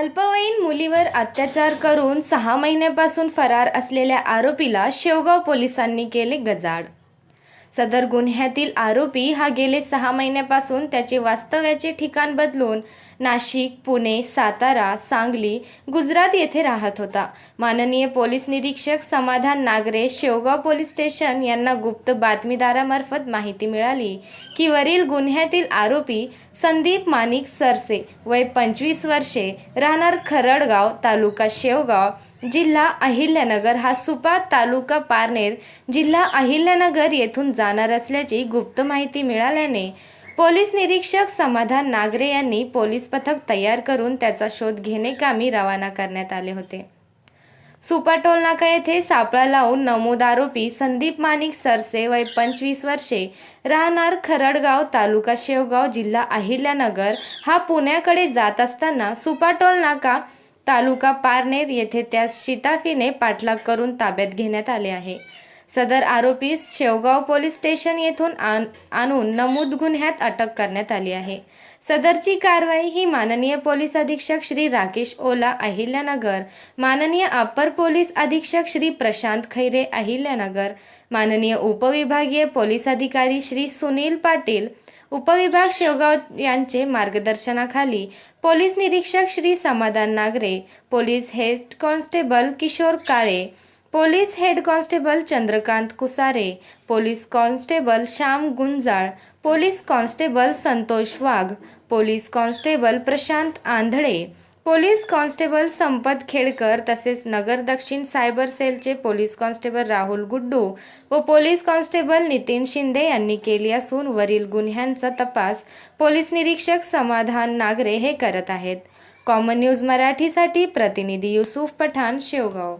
अल्पवयीन मुलीवर अत्याचार करून सहा महिन्यापासून फरार असलेल्या आरोपीला शेवगाव पोलिसांनी केले गजाड सदर गुन्ह्यातील आरोपी हा गेले सहा महिन्यापासून त्याचे वास्तव्याचे ठिकाण बदलून नाशिक पुणे सातारा सांगली गुजरात येथे राहत होता. माननीय पोलीस निरीक्षक समाधान नागरे शेवगाव पोलीस स्टेशन यांना गुप्त बातमीदारामार्फत माहिती मिळाली की वरील गुन्ह्यातील आरोपी संदीप मानिक सरसे वय पंचवीस वर्षे राहणार खरडगाव तालुका शेवगाव जिल्हा अहिल्यानगर हा सुपा तालुका पारनेर जिल्हा अहिल्यानगर येथून जाणार असल्याची गुप्त माहिती मिळाल्याने पोलीस निरीक्षक समाधान नागरे यांनी पोलीस पथक तयार करून त्याचा शोध घेणे कामी रवाना करण्यात आले होते. सुपा टोलनाका येथे सापळा लावून नमूद आरोपी संदीप मानिक सरसे वय पंचवीस वर्षे राहणार खरडगाव तालुका शेवगाव जिल्हा अहिल्यानगर हा पुण्याकडे जात असताना सुपा टोलनाका तालुका पारनेर येथे त्यास शिताफीने पाठलाग करून ताब्यात घेण्यात आले आहे. सदर आरोपीस शेवगाव पोलीस स्टेशन येथून आण आणून नमूद गुन्ह्यात अटक करण्यात आली आहे. सदरची कारवाई ही माननीय पोलीस अधीक्षक श्री राकेश ओला अहिल्यानगर माननीय अप्पर पोलीस अधीक्षक श्री प्रशांत खैरे अहिल्यानगर माननीय उपविभागीय पोलीस अधिकारी श्री सुनील पाटील उपविभाग शेवगाव यांचे मार्गदर्शनाखाली पोलीस निरीक्षक Shri Samadhan Nagare police head constable Kishor Kale police head constable Chandrakant Kusare police constable Shyam Gunjal police constable Santosh Wagh police constable Prashant Andhale police constable Sampat Khedkar तसेच नगर दक्षिण cyber सेलचे police constable Rahul Guddu व police constable Nitin Shinde यांनी केली असून वरील गुन्ह्यांचा तपास पोलीस निरीक्षक समाधान नागरे हे करत आहेत. कॉमन न्यूज मराठीसाठी प्रतिनिधी युसुफ पठाण शेवगाव.